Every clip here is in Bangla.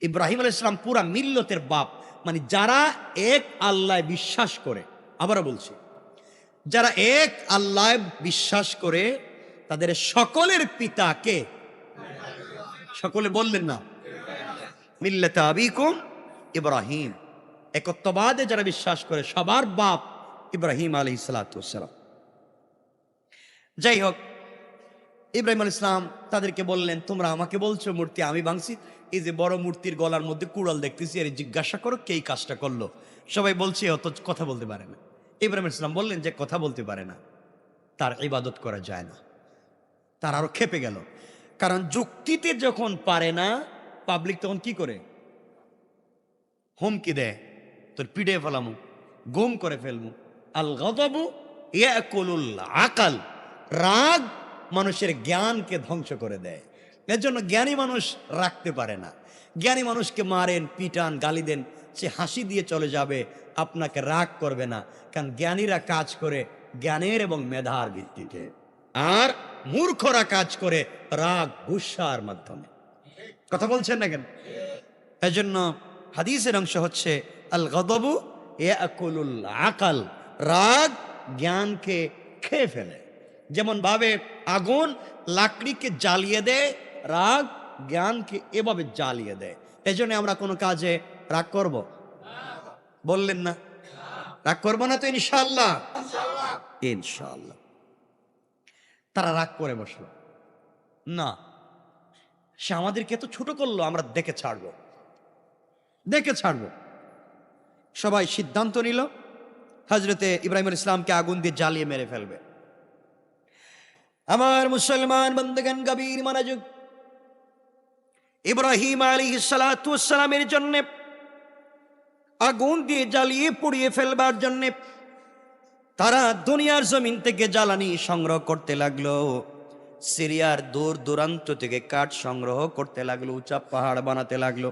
ইব্রাহিম আল ইসলাম পুরা মিল্লতের বাপ। মানে যারা এক আল্লাহ বিশ্বাস করে, আবারও বলছি, যারা এক আল্লাহ বিশ্বাস করে, তাদের সকলের পিতা কে? সকলে বললেন না। মিল্লাতে আবিকুম ইব্রাহিম। একত্ববাদে যারা বিশ্বাস করে, সবার বাপ ইব্রাহিম আলী সালাতাম যাই হোক ইব্রাহিম আল ইসলাম তাদেরকে বললেন, তোমরা আমাকে বলছো, মূর্তি আমি ভাঙছি। এই যে বড় মূর্তির গলার মধ্যে কুড়াল দেখতেছি, আর জিজ্ঞাসা করো কে কাজটা করল? সবাই বলছে অত কথা বলতে পারে না। ইব্রাহিম ইসলাম বললেন যে, কথা বলতে পারে না। তার ইবাদত করা যায় না। তার আরও খেপে গেল। কারণ যুক্তিতে যখন পারে না পাবলিক তখন কি করে? হুমকি দেয়। তোর পিড়ে ফেলামু, গুম করে ফেলমু। আল গদবু ইয়াকুলুল আকাল। রাগ মানুষের জ্ঞানকে ধ্বংস করে দেয়। এর জন্য জ্ঞানী মানুষ রাখতে পারে না। জ্ঞানী মানুষকে মারেন, পিটান, গালি দেন, সে হাসি দিয়ে চলে যাবে, আপনাকে রাগ করবে না। কারণ জ্ঞানীরা কাজ করে জ্ঞানের এবং মেধার ভিত্তিতে। আর মূর্খরা কাজ করে রাগ, গুসার মাধ্যমে। কথা বলছেন না কেন? এজন্য হাদিসের অংশ হচ্ছে আল গদবু এ আকুলুল আকাল। রাগ জ্ঞানকে খেয়ে ফেলে। যেমন ভাবে আগুন লাকড়িকে জ্বালিয়ে দেয়, রাগ জ্ঞানকে এভাবে জ্বালিয়ে দেয়। এই জন্য আমরা কোনো কাজে রাগ করব? বললেন না। রাগ করব না তো ইনশাল্লাহ ইনশাল্লাহ তারা রাগ করে বসল। না, সে আমাদেরকে এত ছোট করল, আমরা দেখে ছাড়বো। দেখে ছাড়বো। সবাই সিদ্ধান্ত নিল হজরতে ইব্রাহিম ইসলামকে আগুন দিয়ে জ্বালিয়ে মেরে ফেলবে। আমার মুসলমান বন্দগান গভীর মনোযোগ। ইব্রাহিম আলী সালামের জন্যে, আগুন দিয়ে জ্বালিয়ে পুড়িয়ে ফেলবার জন্য তারা দুনিয়ার জমিন থেকে জ্বালানি সংগ্রহ করতে লাগল। সিরিয়ার দূর দূরান্ত থেকে কাঠ সংগ্রহ করতে লাগল, উঁচা পাহাড় বানাতে লাগল।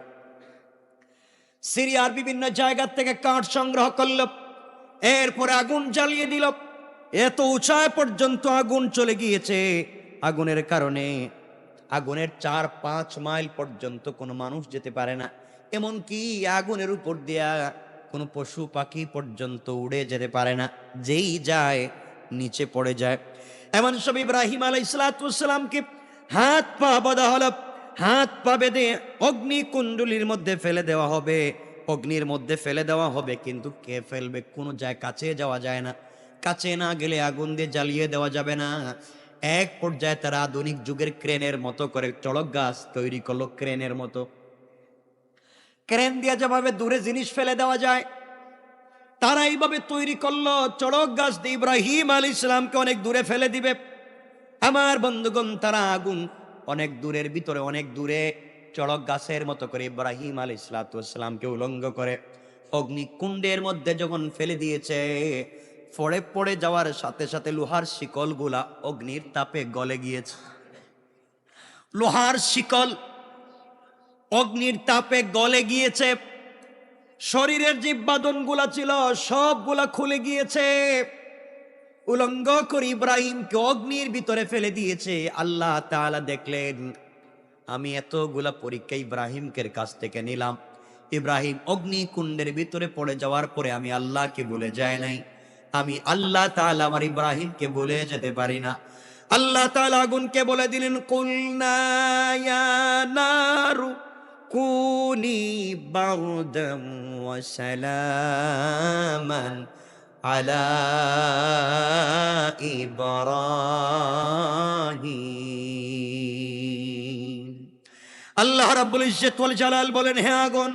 সিরিয়ার বিভিন্ন জায়গা থেকে কাঠ সংগ্রহ করল। এরপরে আগুন জ্বালিয়ে দিল। এত উঁচায় পর্যন্ত আগুন চলে গিয়েছে। আগুনের কারণে, আগুনের চার পাঁচ মাইল পর্যন্ত কোনো মানুষ যেতে পারে না। এমনকি আগুনের উপর দিয়া কোনো পশু পাখি পর্যন্ত উড়ে যেতে পারে না। যেই যায়, নিচে পড়ে যায়। এমন সব ইব্রাহিম আলাই সালাতামকে হাত পা বাঁধা হলো। হাত পা বেঁধে অগ্নি কুণ্ডলির মধ্যে ফেলে দেওয়া হবে। অগ্নির মধ্যে ফেলে দেওয়া হবে, কিন্তু কে ফেলবে? কোনো যায় কাছে যাওয়া যায় না। কাছে না গেলে আগুন দিয়ে জ্বালিয়ে দেওয়া যাবে না। এক পর্যায়ে তারা আধুনিক যুগের ক্রেনের মতো করে চড়ক গাছ তৈরি করল ক্রেনের মতো। ক্রেন দিয়ে যেভাবে দূরে জিনিস ফেলে দেওয়া যায়, তারা এইভাবে তৈরি করল চড়ক গাছ দিয়ে ইব্রাহিম আলী ইসলামকে অনেক দূরে ফেলে দিবে। আমার বন্ধুগণ, তারা আগুন অনেক দূরের ভিতরে, অনেক দূরে চড়ক গাছের মতো করে ইব্রাহিম আলী ইসলাতামকে উলঙ্গ করে অগ্নিকুণ্ডের মধ্যে যখন ফেলে দিয়েছে পড়ে পড়ে যাওয়ার সাথে সাথে লোহার শিকলগুলা অগ্নির তাপে গলে গিয়েছে। লোহার শিকল অগ্নির তাপে গলে গিয়েছে। শরীরের যে বাদনগুলা ছিল, সবগুলা খুলে গিয়েছে। উলঙ্গ করে ইব্রাহিমকে অগ্নির ভিতরে ফেলে দিয়েছে। আল্লাহ তাআলা দেখলেন, আমি এতগুলা পরীক্ষা ইব্রাহিমকের কাছ থেকে নিলাম। ইব্রাহিম অগ্নিকুণ্ডের ভিতরে পড়ে যাওয়ার পরে আমি আল্লাহকে বলে যাই নাই। আমি আল্লাহ তাআলা আমার ইব্রাহিমকে বলে যেতে পারি না। আল্লাহ তাআলা আগুনকে বলে দিলেন, কুলনা কুনি বারদাম সালামান আলা ইব্রাহিম। আল্লাহ রাব্বুল ইজ্জত ওয়াল জালাল বলেন, হে আগুন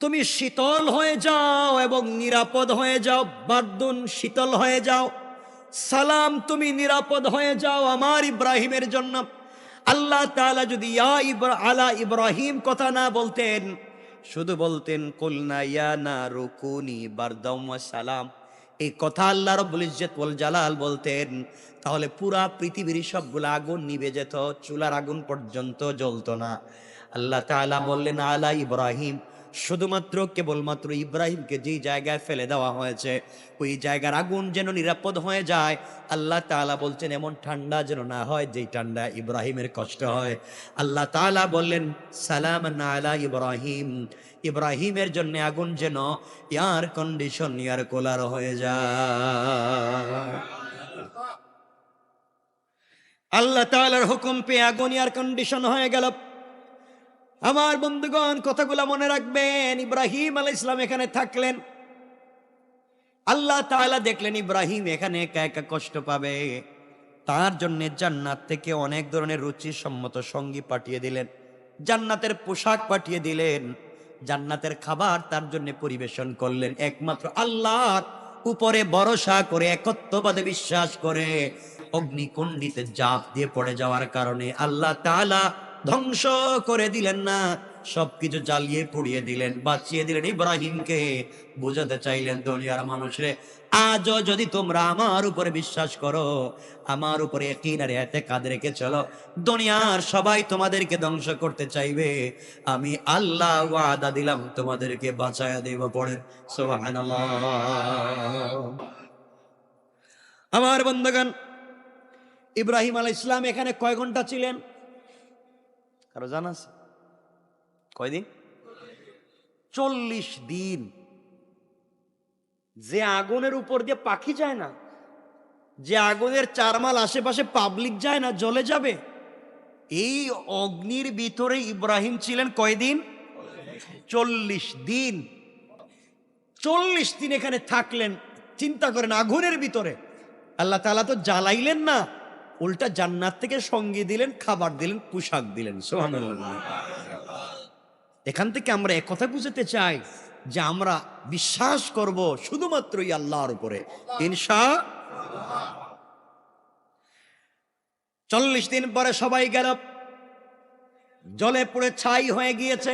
তুমি শীতল হয়ে যাও এবং নিরাপদ হয়ে যাও। বার্দুন শীতল হয়ে যাও। সালাম, তুমি নিরাপদ হয়ে যাও আমার ইব্রাহিমের জন্য। আল্লাহ তাআলা যদি ইয়া ইব্রা, আলা ইব্রাহিম কথা না বলতেন, শুধু বলতেন, কুলনা ইয়া না রুকুনি বারদাম সালাম। এই কথা আল্লাহ রব্বুল ইজ্জত ওয়াল জালাল বলতেন। তাহলে পুরা পৃথিবীর সবগুলো আগুন নিভে যেত, চুলার আগুন পর্যন্ত জ্বলতো না। আল্লাহ তাআলা বললেন, আলা ইব্রাহিম শুধুমাত্র কেবলমাত্র ইব্রাহিমকে যেই জায়গায় ফেলে দেওয়া হয়েছে, ওই জায়গার আগুন যেন নিরাপদ হয়ে যায়। আল্লাহ তাআলা বলছেন, এমন ঠান্ডা যেন না হয়, যেই ঠান্ডা ইব্রাহিমের কষ্ট হয়। আল্লাহ তাআলা বললেন, সালাম আলা ইব্রাহিম। ইব্রাহিমের জন্য আগুন যেন এয়ার কন্ডিশন, এয়ার কুলার হয়ে যায়। আল্লাহ তাআলার হুকুম পেয়ে আগুন এয়ার কন্ডিশন হয়ে গেল। আমার বন্ধুগণ, কথাগুলো মনে রাখবেন। ইব্রাহিম আলাইহিস ইসলাম এখানে থাকলেন। আল্লাহ তাআলা দেখলেন ইব্রাহিম এখানে একা একা কষ্ট পাবে। তার জন্য জান্নাত থেকে অনেক ধরনের রুচি সম্মত সঙ্গী পাঠিয়ে দিলেন। জান্নাতের পোশাক পাঠিয়ে দিলেন। জান্নাতের খাবার তার জন্য পরিবেশন করলেন। একমাত্র আল্লাহর উপরে ভরসা করে, একত্ববাদে বিশ্বাস করে অগ্নিকুণ্ডিতে জাপ দিয়ে পড়ে যাওয়ার কারণে আল্লাহ তাআলা ধ্বংস করে দিলেন না। সবকিছু জ্বালিয়ে পুড়িয়ে দিলেন, বাঁচিয়ে দিলেন ইব্রাহিমকে। বুঝাতে চাইলেন দুনিয়ার মানুষরে, আজও যদি তোমরা আমার উপরে বিশ্বাস করো, আমার উপরে কিনারে এতে কাদ রেখে চলো। দুনিয়ার সবাই তোমাদেরকে ধ্বংস করতে চাইবে। আমি আল্লাহ ওয়াদা দিলাম, তোমাদেরকে বাঁচায়া দেব পড়ে আমার বন্ধুগণ, ইব্রাহিম আলাইহিস ইসলাম এখানে কয় ঘণ্টা ছিলেন? কারও জানা আছে? কয়দিন? চল্লিশ দিন। যে আগুনের উপর দিয়ে পাখি যায় না, যে আগুনের চারমাল আশেপাশে পাবলিক যায় না, জ্বলে যাবে, এই অগ্নির ভিতরে ইব্রাহিম ছিলেন কয়দিন? চল্লিশ দিন। চল্লিশ দিন এখানে থাকলেন, চিন্তা করেন আগুনের ভিতরে। আল্লাহ তালা তো জ্বালাইলেন না উল্টা জান্নাত থেকে সঙ্গী দিলেন, খাবার দিলেন, পোশাক দিলেন। এখান থেকে আমরা একথা বুঝতে চাই যে আমরা বিশ্বাস করব শুধুমাত্রই আল্লাহর উপরে। ইনশা চল্লিশ দিন পরে সবাই গেল। জলে পড়ে ছাই হয়ে গিয়েছে।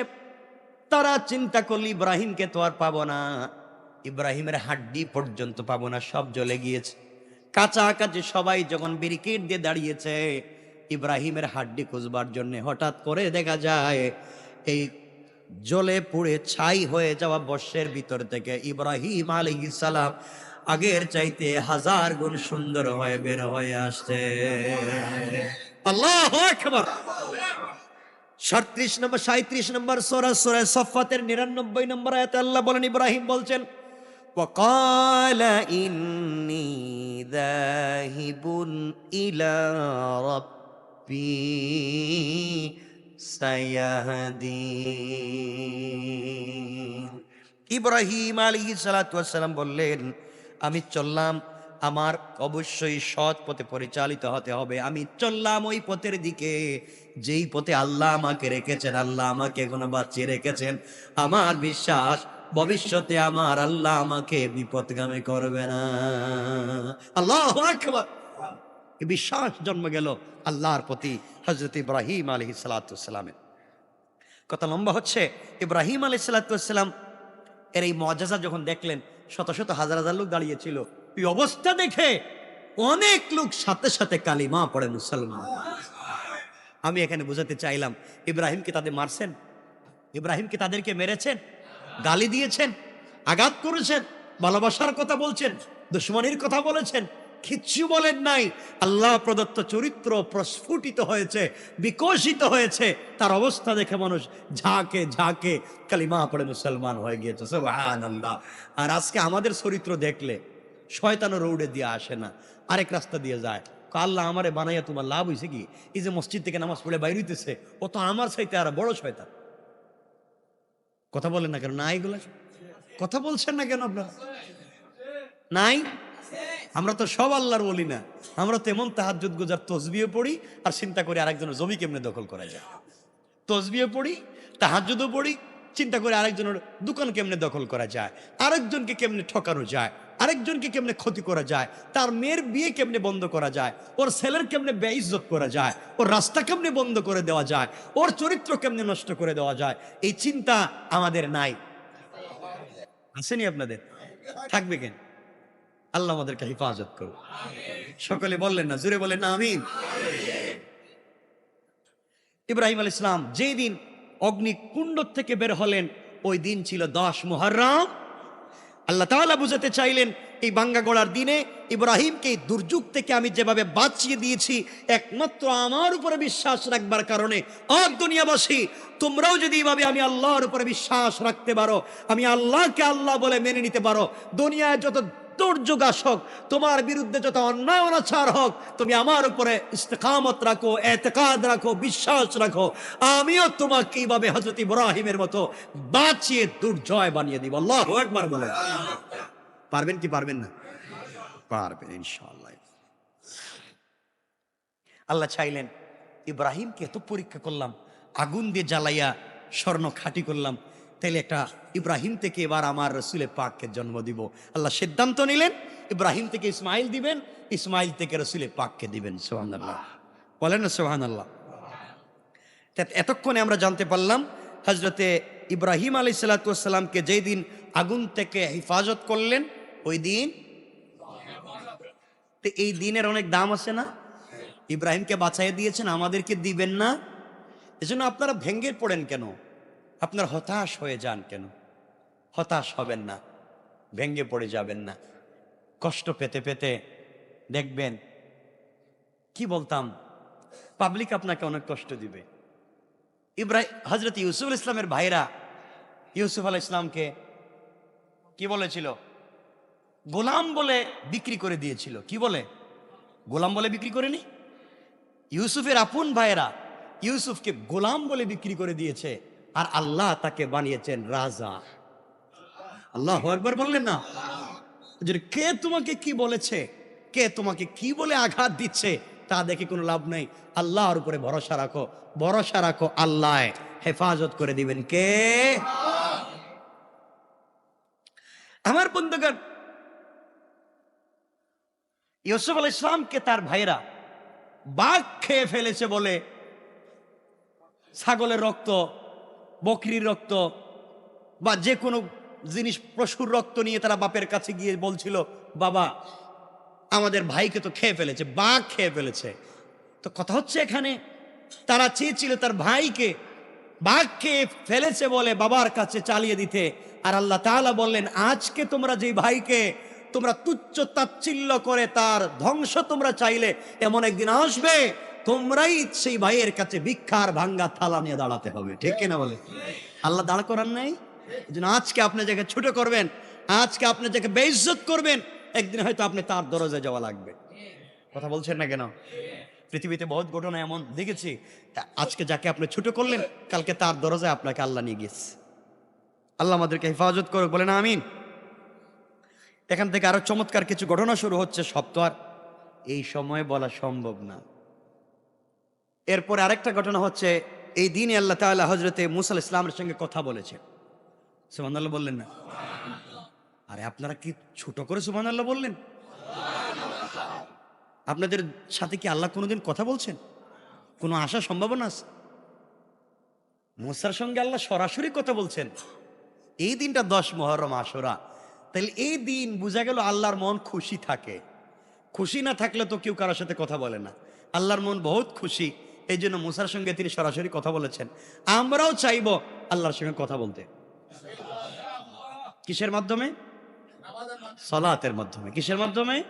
তারা চিন্তা করল, ইব্রাহিমকে তো আর পাবো না। ইব্রাহিমের হাড্ডি পর্যন্ত পাবো না, সব জ্বলে গিয়েছে। কাছাকাছি সবাই যখন ব্রিকেট দিয়ে দাঁড়িয়েছে, ইব্রাহিমের হাড্ডি খুঁজবার জন্য হঠাৎ করে দেখা যায়, এই জলে পুড়ে ছাই হয়ে যাওয়া বর্ষের ভিতর থেকে ইব্রাহিম আলাইহিস সালাম আগের চাইতে হাজার গুণ সুন্দর হয়ে বের হয়ে আসছে। আল্লাহ সাঁত্রিশ নম্বর সাঁত্রিশ নম্বর সোরা সোরা সফাতের নিরানব্বই নম্বর আয়াতে আল্লাহ বলেন, ইব্রাহিম বলছেন وقال إني ذاهب إلى ربي سيهدين ইব্রাহিম আলী সালাতাম বললেন আমি চললাম আমার অবশ্যই সৎ পথে পরিচালিত হতে হবে আমি চললাম ওই পথের দিকে যেই পথে আল্লাহ আমাকে রেখেছেন আল্লাহ আমাকে এখনো বাঁচিয়ে রেখেছেন আমার বিশ্বাস ভবিষ্যতে আমার আল্লাহ আমাকে বিপদগামী করবে না। আল্লাহ বিশ্বাস জন্ম গেল আল্লাহর প্রতি হজরত ইব্রাহিম আলহি সালাতামের কথা লম্বা হচ্ছে, ইব্রাহিম আলহি সালাতাম এর এই মজাজা যখন দেখলেন, শত শত হাজার হাজার লোক দাঁড়িয়েছিল। এই অবস্থা দেখে অনেক লোক সাথে সাথে কালিমা পড়ে মুসলমান। আমি এখানে বুঝাতে চাইলাম ইব্রাহিমকে তাদের মারছেন? ইব্রাহিমকে তাদেরকে মেরেছেন? গালি দিয়েছেন, আঘাত করেছেন, ভালোবাসার কথা বলছেন, দুশ্মনির কথা বলেছেন, কিচ্ছু বলেন নাই। আল্লাহ প্রদত্ত চরিত্র প্রস্ফুটিত হয়েছে, বিকশিত হয়েছে। তার অবস্থা দেখে মানুষ ঝাঁকে ঝাঁকে কালিমা পড়ে মুসলমান হয়ে গিয়েছে, সুবহানাল্লাহ। আর আজকে আমাদের চরিত্র দেখলে শয়তানো রৌডে দিয়ে আসে না, আরেক রাস্তা দিয়ে যায়। আল্লাহ আমারে বানাইয়া তোমার লাভ হয়েছে কি? এই যে মসজিদ থেকে নামাজ পড়ে বাইর হইতেছে, ও তো আমার সাইতে আর বড় শয়তান। কথা বলেন না কেন? না এগুলো? কথা বলছেন না কেন আপনারা? নাই? আমরা তো সব আল্লাহর বলি না। আমরা তো এমন তাহাজুদ গুজার তসবিও পড়ি আর চিন্তা করি আরেকজনের জমি কেমনে দখল করা যায়। তসবিও পড়ি তাহাজুদও পড়ি, চিন্তা করে আরেকজনের দোকান কেমনে দখল করা যায়, আরেকজনকে কেমনে ঠকানো যায়। আরেকজনকে কেমনে ক্ষতি করা যায়? তার মেয়ের বিয়ে কেমনে বন্ধ করা যায়? ওর ছেলের কেমনে বেইজ্জত করা যায়? ওর রাস্তা কেমনে বন্ধ করে দেওয়া যায়? ওর চরিত্র কেমনে নষ্ট করে দেওয়া যায়? এই চিন্তা আমাদের নাই। আসেনি আপনাদের? থাকবে কেন? আল্লাহ আমাদেরকে হেফাজত করো সকলে বললেন না জুড়ে বললেন না, আমিন। ইব্রাহিম আল ইসলাম যেই দিন অগ্নিকুণ্ড থেকে বের হলেন, ওই দিন ছিল দশ মুহররম। আল্লাহ তাহলে বুঝাতে চাইলেন, এই বাঙ্গা গড়ার দিনে ইব্রাহিমকে এই দুর্যোগ থেকে আমি যেভাবে বাঁচিয়ে দিয়েছি, একমাত্র আমার উপরে বিশ্বাস রাখবার কারণে। আর দুনিয়াবাসী, তোমরাও যদি এইভাবে আমি আল্লাহর উপরে বিশ্বাস রাখতে পারো, আমি আল্লাহকে আল্লাহ বলে মেনে নিতে পারো, দুনিয়ায় যত দুর্যোগ আসক তোমার বিরুদ্ধে যত অন্যায় অনাচার হোক, তুমি আমার উপরে ইস্তেকামত রাখো, এতেকাদ রাখো, বিশ্বাস রাখো। আমিও তোমাকে এইভাবে হজরত ইব্রাহিমের মতো বাঁচিয়ে দুর্জয় বানিয়ে দিব। আল্লাহ একবার বলে পারবেন কি পারবেন না? পারবেন ইনশাআল্লাহ। আল্লাহ চাইলেন, ইব্রাহিমকে এত পরীক্ষা করলাম, আগুন দিয়ে জ্বালাইয়া স্বর্ণ খাঁটি করলাম তাইলে একটা ইব্রাহিম থেকে এবার আমার রসুলের পাককে জন্ম দিব। আল্লাহ সিদ্ধান্ত নিলেন, ইব্রাহিম থেকে ইসমাইল দিবেন, ইসমাইল থেকে রসুলের পাককে দিবেন সোহান আল্লাহ বলেন না সোহান আল্লাহ এতক্ষণে আমরা জানতে পারলাম হজরতে ইব্রাহিম আলি সাল্লাতামকে যেই দিন আগুন থেকে হেফাজত করলেন, ওই দিন? তো এই দিনের অনেক দাম আছে না? ইব্রাহিমকে বাঁচাই দিয়েছেন, আমাদেরকে দিবেন না? এজন্য আপনারা ভেঙ্গে পড়েন কেন? আপনার হতাশ হয়ে যান কেন? হতাশ হবেন না ভেঙ্গে পড়ে যাবেন না। কষ্ট পেতে পেতে দেখবেন, কি বলতাম? পাবলিক আপনাকে অনেক কষ্ট দিবে। ইব্রাহিম হজরত ইউসুফ ইসলামের ভাইরা, ইউসুফ আল ইসলামকে কি বলেছিল? গোলাম বলে বিক্রি করে দিয়েছিল। কি বলে? গোলাম বলে বিক্রি করেনি? ইউসুফের আপন ভাইয়েরা ইউসুফকে গোলাম বলে বিক্রি করে দিয়েছে। আর আল্লাহ তাকে বানিয়েছেন রাজা। আল্লাহ একবার বললেন না কে তোমাকে কি বলেছে? কে তোমাকে কি বলে আঘাত দিচ্ছে? তা দেখে কোনো লাভ নেই। আল্লাহর উপরে ভরসা রাখো ভরসা রাখো আল্লাহ হেফাজত করে দিবেন কে? আমার বন্ধুগণ, ইউসুফ আল ইসলামকে তার ভাইরা বাঘ খেয়ে ফেলেছে বলে ছাগলের রক্ত বকরির রক্ত বা যে কোনো জিনিস, পশুর রক্ত নিয়ে তারা বাপের কাছে গিয়ে বলছিল, বাবা, আমাদের ভাইকে তো খেয়ে ফেলেছে, বাঘ খেয়ে ফেলেছে। তো কথা হচ্ছে এখানে, তারা চেয়েছিল তার ভাইকে বাঘ খেয়ে ফেলেছে বলে বাবার কাছে চালিয়ে দিতে। আর আল্লাহ তাআলা বললেন, আজকে তোমরা যে ভাইকে, তোমরা তুচ্ছ তাচ্ছিল্য করে তার ধ্বংস তোমরা চাইলে, এমন একদিন আসবে তোমরাই সেই ভাইয়ের কাছে ভিক্ষার ভাঙ্গা থালা নিয়ে দাঁড়াতে হবে। ঠিক কিনা বলে? আল্লাহ দাঁড় করার নাই? আজকে আপনি যাকে ছোট করবেন, আজকে আপনি যাকে বেইজ্জত করবেন, একদিন হয়তো আপনি তার দরজায় যাওয়া লাগবে। কথা বলছেন না কেন? পৃথিবীতে বহুত ঘটনা এমন, দেখেছি। আজকে যাকে আপনি ছোট করলেন, কালকে তার দরজায় আপনাকে আল্লাহ নিয়ে গেছে আল্লাহ আমাদেরকে হেফাজত করুক, বলেন আমিন। এখান থেকে আরও চমৎকার কিছু ঘটনা শুরু হচ্ছে, সব তো আর এই সময়ে বলা সম্ভব না। এরপরে আরেকটা ঘটনা হচ্ছে, এই দিনে আল্লাহ তাআলা হজরতে মুসাল ইসলামের সঙ্গে কথা বলেছে সুমানদাল্লাহ বললেন না? আরে আপনারা কি ছোট করে আল্লাহ বললেন? আপনাদের সাথে কি আল্লাহ কোনোদিন কথা বলছেন? কোনো আশা সম্ভাবনা আছে? মুসার সঙ্গে আল্লাহ সরাসরি কথা বলছেন। এই দিনটা দশ মহরম আশরা। তাহলে এই দিন বোঝা গেল আল্লাহর মন খুশি থাকে। খুশি না থাকলে তো কেউ কারোর সাথে কথা বলে না। আল্লাহর মন বহুত খুশি। এই জন্য মুসার সঙ্গে তিনি সরাসরি কথা বলেছেন। আমরাও চাইব আল্লাহর সঙ্গে কথা বলতে। কিসের মাধ্যমে? সলাতের মাধ্যমে। কিসের মাধ্যমে?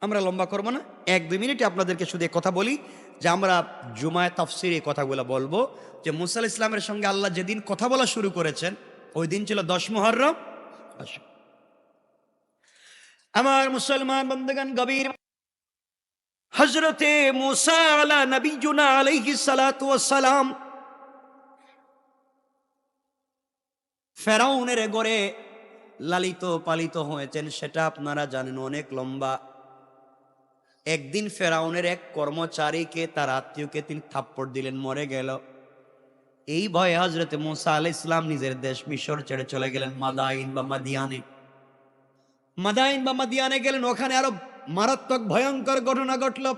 আমরা লম্বা করব না। এক, দুই মিনিটে আপনাদেরকে শুধু কথা বলি যে আমরা জুমায় তাফসির এই কথাগুলো বলব যে মুসাল ইসলামের সঙ্গে আল্লাহ যেদিন কথা বলা শুরু করেছেন, ওই দিন ছিল দশ মহরম আমার মুসলমান বন্ধুগান গভীর হজরতে মুসা নবীজুনা আলাইহি সালাম ফেরাউনের গড়ে লালিত পালিত হয়েছেন, সেটা আপনারা জানেন, অনেক লম্বা। একদিন ফেরাউনের এক কর্মচারীকে, তার আত্মীয়কে তিনি থাপ্পড় দিলেন, মরে গেল। এই ভয়ে হজরত মুসা আল ইসলাম নিজের দেশ মিশর ছেড়ে চলে গেলেন, মাদাইন বা মাদিয়ানে। মাদাইন বা মাদিয়ানে গেলেন, ওখানে আরও মারাত্মক ভয়ঙ্কর ঘটনা ঘটল।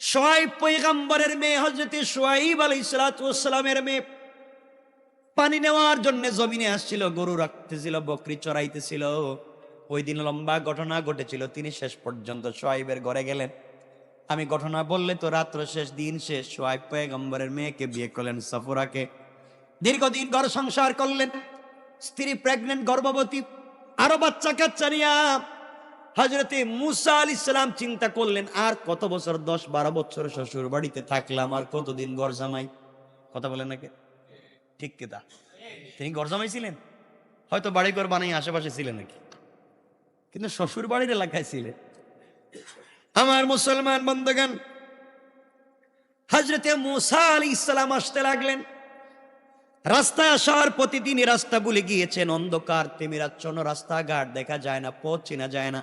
সোয়াইব পৈগম্বরের মেয়ে হজরত সোয়াইব আল ইসলাতামের মেয়ে। পানি নেওয়ার জন্য জমিনে আসছিল, গরু রাখতেছিল, বকরি চড়াইতেছিল। ওই দিন লম্বা ঘটনা ঘটেছিল, তিনি শেষ পর্যন্ত সোয়াইবের ঘরে গেলেন। আমি ঘটনা বললে তো রাত্র শেষ, দিন শেষ। সোয়াইব পয়গম্বরের মেয়েকে বিয়ে করলেন, সফরাকে। দীর্ঘদিন ঘর সংসার করলেন। স্ত্রী প্রেগনেন্ট গর্ভবতী। আরও বাচ্চা কাচ্চা নিয়া হজরতে মুসা আল ইসলাম চিন্তা করলেন, আর কত বছর? দশ বারো বছর শ্বশুর বাড়িতে থাকলাম, আর কতদিন ঘর জামাই? কথা বলেন নাকি ঠিক কেতা তিনি ঘর জামাই ছিলেন? হয়তো বাড়ি ঘর বানাই আশেপাশে ছিলেন নাকি? কিন্তু শ্বশুর বাড়ির এলাকায় ছিলেন। আমার মুসলমান বন্ধগান হজরতে মুসা আলী ইসলাম আসতে লাগলেন। রাস্তায় আসার প্রতিদিনই রাস্তা ভুলে গিয়েছেন অন্ধকার, তিমিরাচ্ছন্ন রাস্তাঘাট, দেখা যায় না, পথ চেনা যায় না।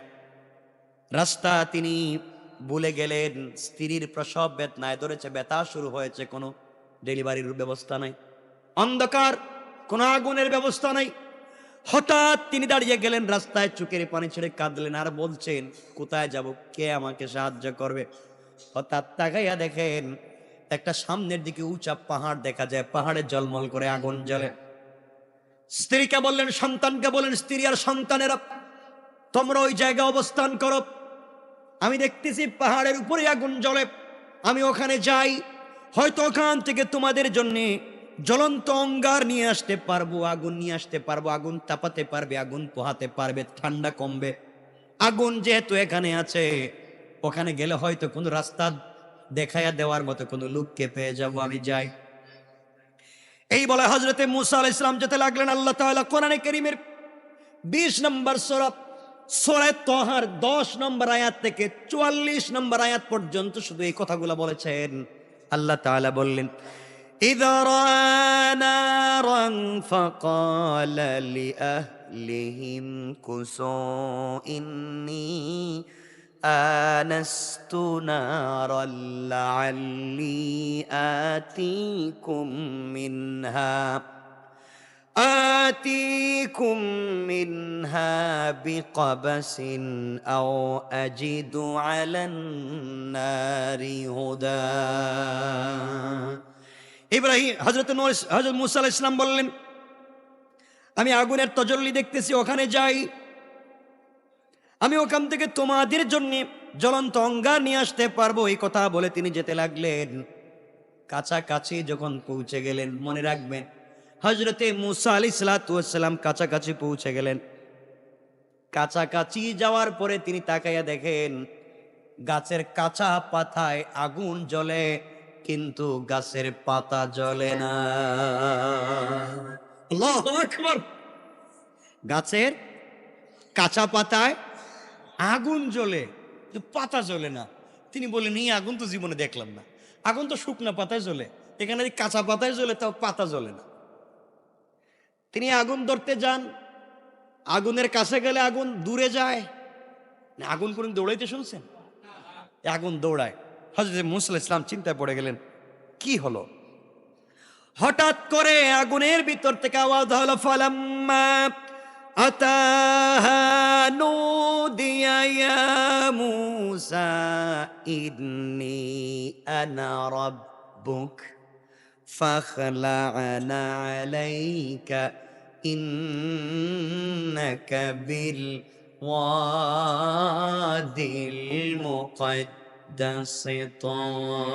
রাস্তা তিনি ভুলে গেলেন, স্ত্রীর প্রসব বেদনায় ধরেছে, ব্যথা শুরু হয়েছে, কোনো ডেলিভারির ব্যবস্থা নাই। অন্ধকার, কোনো আগুনের ব্যবস্থা নাই। হঠাৎ তিনি দাঁড়িয়ে গেলেন রাস্তায় চুকের পানি ছেড়ে কাঁদলেন আর বলছেন, কোথায় যাব? কে আমাকে সাহায্য করবে? হঠাৎ তাকাইয়া দেখেন, একটা সামনের দিকে উঁচা পাহাড় দেখা যায়, পাহাড়ে জলমল করে আগুন জ্বলে। স্ত্রীকে বললেন, সন্তানকে বললেন স্ত্রী আর সন্তানেরা, তোমরা ওই জায়গায় অবস্থান করো। আমি দেখতেছি পাহাড়ের উপরে আগুন জ্বলে। আমি ওখানে যাই, হয়তো ওখান থেকে তোমাদের জন্য জ্বলন্ত অঙ্গার নিয়ে আসতে পারব, আগুন নিয়ে আসতে পারব, আগুন তাপাতে পারবে, আগুন পোহাতে পারবে, ঠান্ডা কমবে। আগুন যেহেতু এখানে আছে, ওখানে গেলে হয়তো কোনো রাস্তা দেখাইয়া দেওয়ার মতো কোনো লোককে পেয়ে যাব, আমি যাই। এই বলে হজরতে মুসা আল ইসলাম যেতে লাগলেন আল্লাহ তাআলা কোরআনে করিমের বিশ নম্বর সরব সোরে তোহার দশ নম্বর আয়াত থেকে চুয়াল্লিশ নম্বর আয়াত পর্যন্ত শুধু এই কথাগুলো বলেছেন আল্লাহ তাআলা বললেন إذا رأى نارا فقال لأهلهم كسوا إني آنست نارا لعلي آتيكم منها آتيكم منها بقبس أو أجد على النار هدى ইব্রাহিম হজরত হজরত মুসা আলাইহিস ইসলাম বললেন আমি আগুনের তজল্লি দেখতেছি ওখানে যাই আমি ওখান থেকে তোমাদের জন্য জ্বলন্ত অঙ্গার নিয়ে আসতে পারবো এই কথা বলে তিনি যেতে লাগলেন কাছাকাছি যখন পৌঁছে গেলেন মনে রাখবেন হজরতে মুসা আলি সালাতাম কাছাকাছি পৌঁছে গেলেন। কাছাকাছি যাওয়ার পরে তিনি তাকাইয়া দেখেন, গাছের কাঁচা পাতায় আগুন জ্বলে, কিন্তু গাছের পাতা জ্বলে না। গাছের কাঁচা পাতায় আগুন জ্বলে পাতা জ্বলে না। তিনি বলেন এই আগুন তো জীবনে দেখলাম না। আগুন তো শুকনা পাতায় জ্বলে। এখানে কাঁচা পাতায় জ্বলে, তাও পাতা জ্বলে না। তিনি আগুন ধরতে যান। আগুনের কাছে গেলে আগুন দূরে যায়। আগুন কোন দৌড়াইতে শুনছেন? আগুন দৌড়ায়। হজরত মুসল ইসলাম চিন্তায় পড়ে গেলেন, কি হলো? হঠাৎ করে আগুনের ভিতর থেকে আওয়াজ হলো, ফালাম্মা আতা ইয়া মুসা فاخلعنا عليك إنك بالوادي المقدس طوى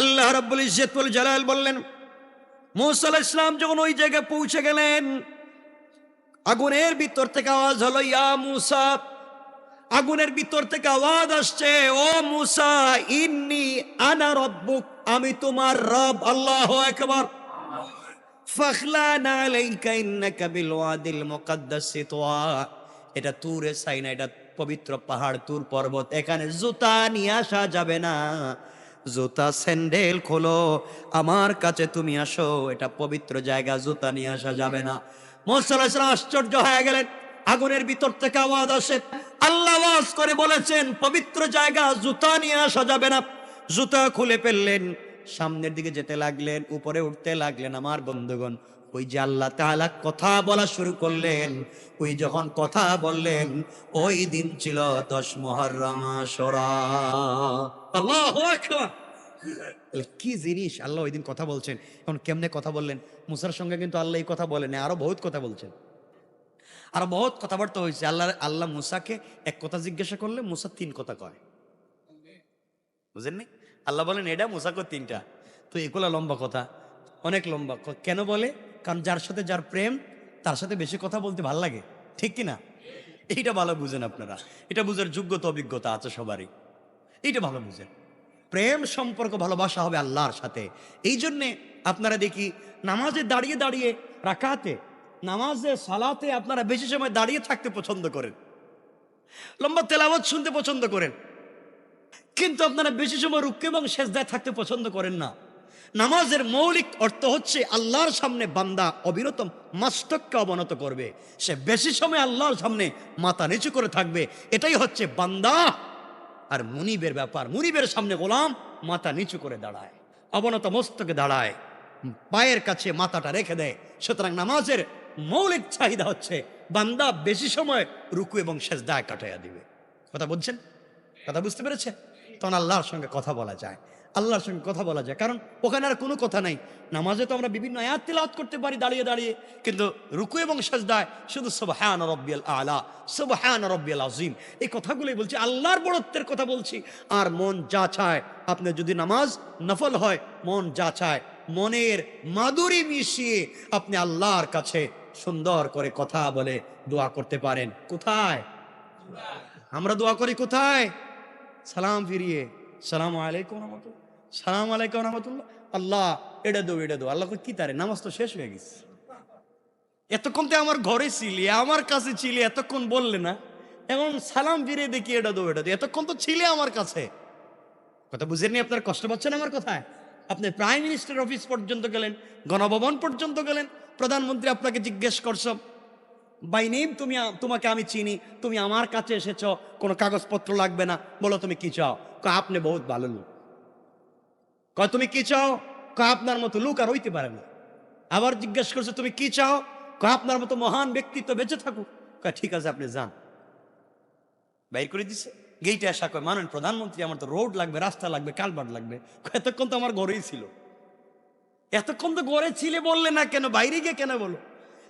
আল্লাহ রাব্বুল ইজ্জতুল জালাল বললেন মুসা আলাইহিস ইসলাম যখন ওই জায়গায় পৌঁছে গেলেন আগুনের ভিতর থেকে আওয়াজ হলো ইয়া মুসা আগুনের ভিতর থেকে আওয়াজ আসছে, ও মুসা, ইন্নি আনা রব্বুক, আমি তোমার রব, আল্লাহ একবার ফাখলানা আলাইকা ইন্নাকা বিল ওয়াদিল মুকাদ্দাস তুয়া এটা তুরে সাইনা, এটা পবিত্র পাহাড়, তুর পর্বত, এখানে জুতা নিয়ে আসা যাবে না। জুতা স্যান্ডেল খোলো, আমার কাছে তুমি আসো। এটা পবিত্র জায়গা, জুতা নিয়ে আসা যাবে না। মোসাল্লাহ আশ্চর্য হয়ে গেলেন। আগুনের ভিতর থেকে আওয়াজ আসে। আল্লাহ আওয়াজ করে বলেছেন, পবিত্র জায়গা, জুতা নিয়ে আসা যাবে না। জুতা খুলে ফেললেন, সামনের দিকে যেতে লাগলেন, উপরে উঠতে লাগলেন। আমার বন্ধুগণ, ওই যে আল্লাহ তাআলা কথা বলা শুরু করলেন, ওই যখন কথা বললেন, ওই দিন ছিল দশ মহরম আশুরা। আল্লাহু আকবার! কি জিনিস আল্লাহ ওই দিন কথা বলছেন? এখন কেমনে কথা বললেন? মুসার সঙ্গে কিন্তু আল্লাহ এই কথা বলেন আরও বহুত কথা বলছেন। আরও বহুত কথাবার্তা হয়েছে। আল্লাহ আল্লাহ মুসাকে এক কথা জিজ্ঞাসা করলে মুসা তিন কথা কয়। বুঝেননি? আল্লাহ বলেন, এটা মুসাকে তিনটা। তো এগুলা লম্বা কথা, অনেক লম্বা। কেন বলে? কারণ যার সাথে যার প্রেম, তার সাথে বেশি কথা বলতে ভালো লাগে। ঠিক কি না এইটা ভালো বুঝেন আপনারা। এটা বুঝার যোগ্যতা, অভিজ্ঞতা আছে সবারই। এইটা ভালো বুঝেন। প্রেম সম্পর্ক ভালোবাসা হবে আল্লাহর সাথে। এই জন্যে আপনারা দেখি, নামাজে দাঁড়িয়ে দাঁড়িয়ে রাকাতে নামাজে, সালাতে আপনারা বেশি সময় দাঁড়িয়ে থাকতে পছন্দ করেন। লম্বা তেলাওয়াত শুনতে পছন্দ করেন। কিন্তু আপনারা বেশি সময় রুক্কে এবং সেজদায় থাকতে পছন্দ করেন না। নামাজের মৌলিক অর্থ হচ্ছে আল্লাহর সামনে বান্দা অবিরত মাস্তককে অবনত করবে। সে বেশি সময় আল্লাহর সামনে মাথা নিচু করে থাকবে। এটাই হচ্ছে বান্দা আর মুনিবের ব্যাপার। মুনিবের সামনে গোলাম মাথা নিচু করে দাঁড়ায়, অবনত মস্তকে দাঁড়ায়, পায়ের কাছে মাথাটা রেখে দেয়। সুতরাং নামাজের মৌলিক চাহিদা হচ্ছে বান্দা বেশি সময় রুকু এবং সেজদায় কাটাইয়া দিবে। কথা বলছেন? কথা বুঝতে পেরেছেন তখন আল্লাহর সঙ্গে কথা বলা যায়। আল্লাহর সঙ্গে কথা বলা যায়। কারণ ওখানে আর কোনো কথা নাই। নামাজে তো আমরা বিভিন্ন আয়াত তিলাওয়াত করতে পারি দাঁড়িয়ে দাঁড়িয়ে। কিন্তু রুকু এবং সাজদায় শুধু সুবহান রব্বিয়াল আলা, সুবহান রব্বিয়াল আজিম এই কথাগুলোই বলছি, আল্লাহর বড়ত্বের কথা বলছি। আর মন যা চায়, আপনি যদি নামাজ নফল হয়, মন যা চায়, মনের মাধুরী মিশিয়ে আপনি আল্লাহর কাছে সুন্দর করে কথা বলে দোয়া করতে পারেন। কোথায়? আমরা দোয়া করি কোথায়? সালাম ফিরিয়ে। সালাম আলাইকুম সালাম আলাইকুম রহমতুল্লাহ। আল্লাহ এটা দো এটা দো আল্লাহ কি তারে? নামাজ তো শেষ হয়ে গেছে। এতক্ষণ তো আমার ঘরে ছিলি, আমার কাছে ছিলি, এতক্ষণ বললে না। এবং সালাম ফিরে দেখি এটা দো এটা দো এতক্ষণ তো ছিলে আমার কাছে। কথা বুঝেননি আপনার? কষ্ট পাচ্ছেন আমার কথায়? আপনি প্রাইম মিনিস্টার অফিস পর্যন্ত গেলেন, গণভবন পর্যন্ত গেলেন প্রধানমন্ত্রী আপনাকে জিজ্ঞেস করছ বাই নেম তুমি তোমাকে আমি চিনি, তুমি আমার কাছে এসেছ, কোনো কাগজপত্র লাগবে না, বলো তুমি কি চাও? আপনি বহুত ভালো লোক। কয়, তুমি কি চাও? কয়, আপনার মতো লোক আর হইতে পারে না। আবার জিজ্ঞেস করছে, তুমি কি চাও? কয়, আপনার মতো মহান ব্যক্তিত্ব বেঁচে থাকুক। কয়, ঠিক আছে, আপনি যান। বাইর করে দিছে। গেইটে আসা কয়, মানেন, প্রধানমন্ত্রী, আমার তো রোড লাগবে, রাস্তা লাগবে কালবাট লাগবে। এতক্ষণ তো আমার ঘরেই ছিল। এতক্ষণ তো ঘরে ছিলে বললে না কেন? বাইরে গিয়ে কেন বলো?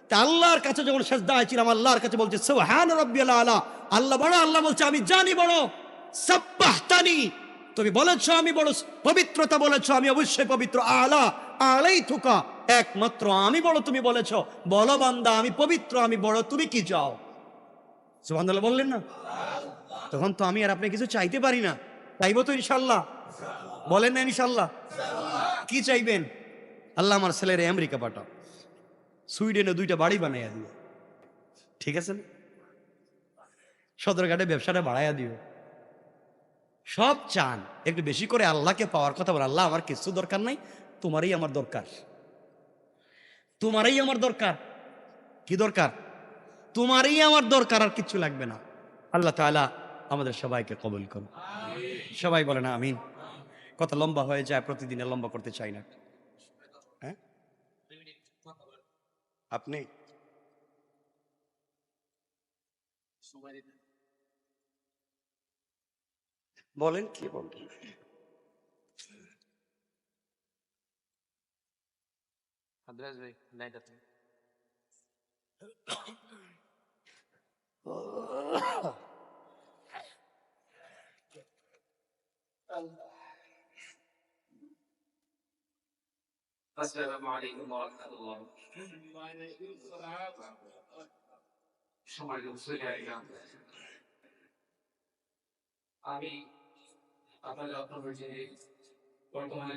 তা আল্লাহর কাছে যখন সেজদা ছিলাম আল্লাহর কাছে বলছে, সুবহান রাব্বিয়াল আলা। আল্লাহ বড়, আল্লাহ বলছে, আমি জানি বড়। সাব্বাহতানি। তুমি বলেছ, আমি বড়। পবিত্রতা বলেছ, আমি অবশ্যই পবিত্র। আলা আলাই থুকা একমাত্র আমি বড়, তুমি বলেছ। বলো বান্দা, আমি পবিত্র, আমি বড়, তুমি কি চাও? সুবহানাল্লাহ বললেন না? তখন তো আমি আর আপনি কিছু চাইতে পারি না। চাইব তো ইনশাল্লাহ বলেন না ইনশাল্লাহ কি চাইবেন? আল্লাহ আমার ছেলের আমেরিকা পাঠাও। সুইডেনে দুইটা বাড়ি বানাইয়া দিও। ঠিক আছে না? সদরঘাটে ব্যবসাটা বাড়াইয়া দিও। সব চান একটু বেশি করে আল্লাহকে পাওয়ার কথা বলে। আল্লাহ আমার কিছু দরকার নাই তোমারই আমার দরকার। তোমারই আমার দরকার। কি দরকার? তোমারই আমার দরকার আর কিচ্ছু লাগবে না। আল্লাহ তাআলা আমাদের সবাইকে কবুল করুন সবাই বলে না আমিন। কথা লম্বা হয়ে যায় প্রতিদিনে লম্বা করতে চাই না। হ্যাঁ? আপনি? বলেন কি বলবেন? ভাই লাইনটা তুমি। আসসালামু আলাইকুম ওয়া রাহমাতুল্লাহ সময় আমি আপনাদের আপনার বর্তমানে